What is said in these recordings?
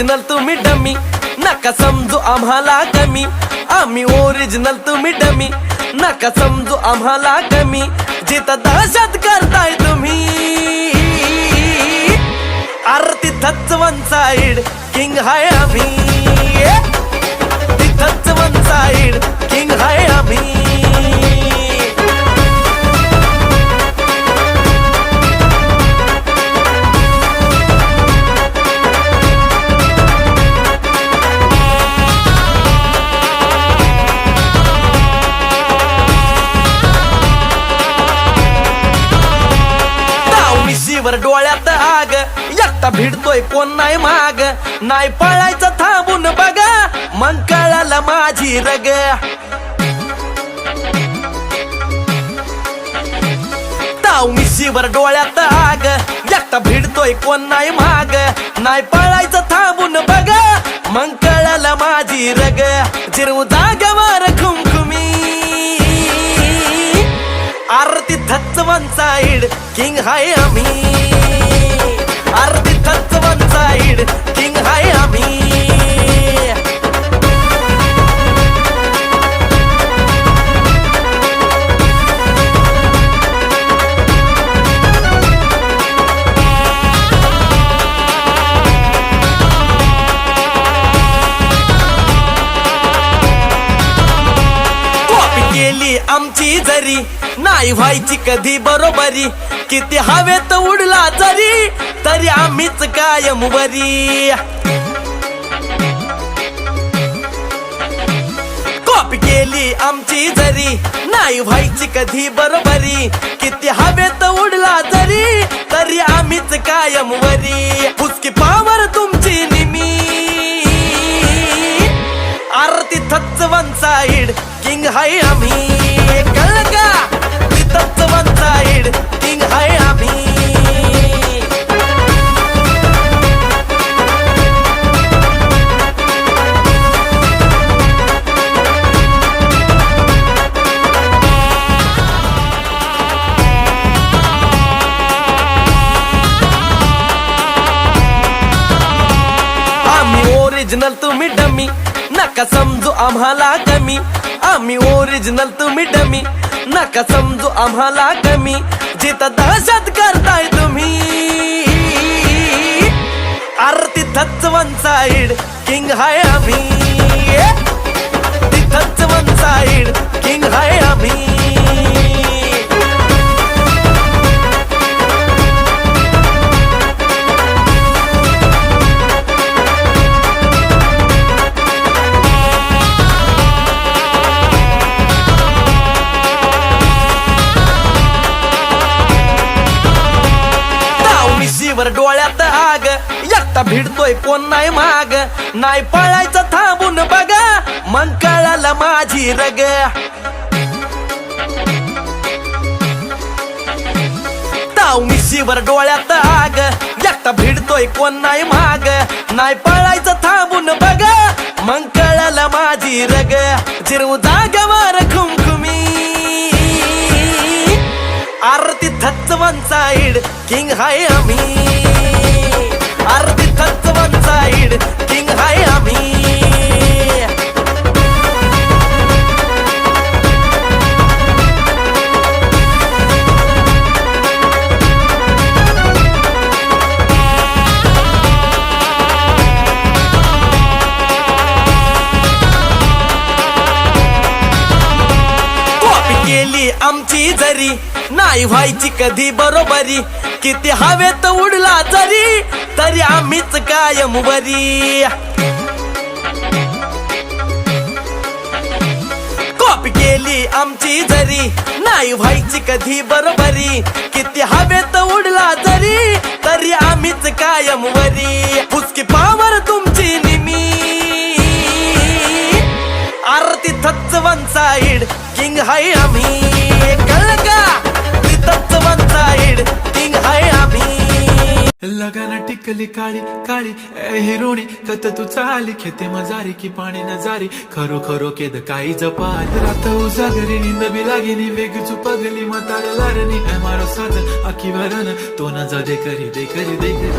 Original तुम्ही dummy नका समजू आम्हाला कमी आम्ही ओरिजिनल तुम्ही डमी नका समजू आम्हाला कमी जिथं दहशत करताय तुम्ही आरती थच वन साईड किंग हाय आम्ही तिथंच वन साईड किंग हाय आम्ही नाही पळायचं थांबून बघा. मग कळाला माझी रग. ताव मिशीवर डोळ्यात आग. एकटा भिडतोय कोण नाही माग. नाही पळायचं थांबून बघा. मग कळाला माझी रग. जिरवू जागेवर खुमखुमी आरती थच्च वन साईड किंग हाय आम्ही. थच्च वन साइड किंग हाय आम्ही नाही व्हायची कधी बरोबरी? किती हवेत उडला जरी तरी आम्हीच कायम वरी. कॉपी केली आमची जरी नाही व्हायची कधी बरोबरी? किती हवेत उडला जरी तरी आम्हीच कायम वरी. पुसकी पावर तुमची निमी. आरती थच्च वन साइड किंग हाय आम्ही. ओरिजिनल तुम्ही डमी नका समजू आम्हाला कमी. आम्ही ओरिजिनल तुम्ही डमी नका समजू आम्हाला कमी. जिथं दहशत करताय तुम्ही. आरती थच वन साईड किंग हाय आम्ही. तिथंच वन साईड किंग हाय आम्ही. नाही पळायचं थांबून बघा. मग कळाला माझी रग. ताव डोळ्यात आग. एकटा भिडतोय कोण नाही माग. नाही पळायचं थांबून बघा. मग कळाला माझी रग. जिरव जागेवर खुमखुमी. आरती थच्च वन किंग हाय आम्ही. आरती थच्च वन साइड किंग हाय आम्ही. केली आमची जरी नाही व्हायची कधी बरोबरी. किती हवेत उडला जरी तरी आम्हीच कायम वरी. कॉपी केली आमची जरी नाही व्हायची कधी बरोबरी. किती हवेत उडला जरी तरी आम्हीच कायम वरी. फुसकी पावर तुमची निमी. आरती थच्च वन साइड किंग हाय आम्ही. लगाना टिकली काळी काळी. ए हिरोणी कत तू चाली. खेते मजारी की पाणी नजारी. खरो खरो केद काही जपात रात उजागरी निंद बी लागेनी. वेग पगली मतार लारणी. ए मारो साथ आखी वरण. तो न जा दे करी दे करी दे करी.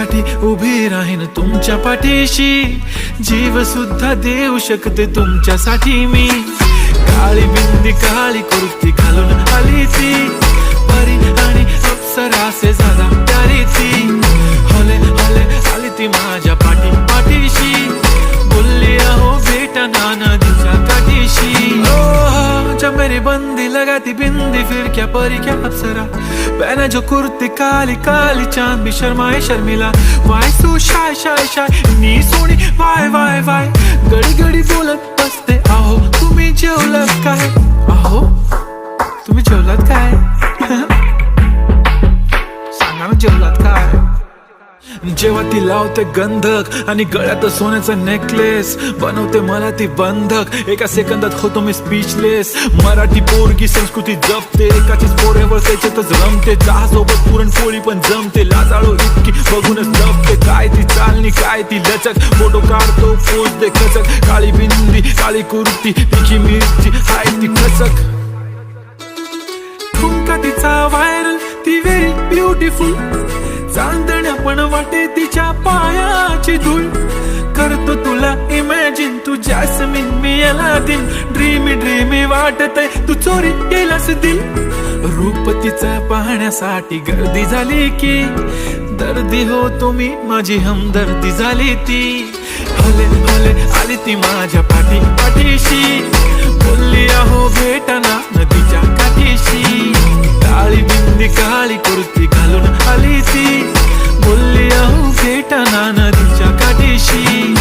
नेहमीसाठी उभी राहीन तुमच्या पाठीशी. जीव सुद्धा देऊ शकते तुमच्यासाठी मी. काळी बिंदी काळी कुर्ती घालून आली ती परी आणि अप्सरासे झाला प्यारी ती बंदी लगाती बिंदी फिर क्या परी क्या अप्सरा पहने जो कुर्ती काली काली चांद भी शर्माए Sharmila why so shy shy shy नी सोनी वाय वाय वाय गडी गडी बोलत लावते गंधक आणि गळ्यात सोन्याचा नेकलेस बनवते मला ती बंधक. एका सेकंदात होतो मी स्पीचलेस मराठी पोरगी संस्कृती जपते. एकाचीच पोरेवर त्याच्यातच रमते. चहा सोबत पुरणपोळी पण जमते. लाजाळू इतकी बघूनच जपते काय ती चालणी काय ती लचक? फोटो काढतो पोच दे खचक. काळी बिंदी काळी कुर्ती तिची मिरची. हाय ती खचक. ठुमका तिचा व्हायरल ती व्हेरी ब्युटिफुल तिच्या पायाची धूळ करतो तुला इमॅजिन तू जॅस्मिन मी याला दिन ड्रीमी ड्रीमी वाटतय तू चोरी केलास दिल. रूप तिचा पाहण्यासाठी गर्दी झाली की दर्दी हो तुम्ही माझी हमदर्दी झाली ती. हले हले आली ती माझ्या पाठी पाठीशी. बोलली अहो भेटाना नदीच्या काठीशी. काळी बिंदी काळी कुर्ती घालून आली ती. बोलली अहो भेटना नदीच्या काठीशी.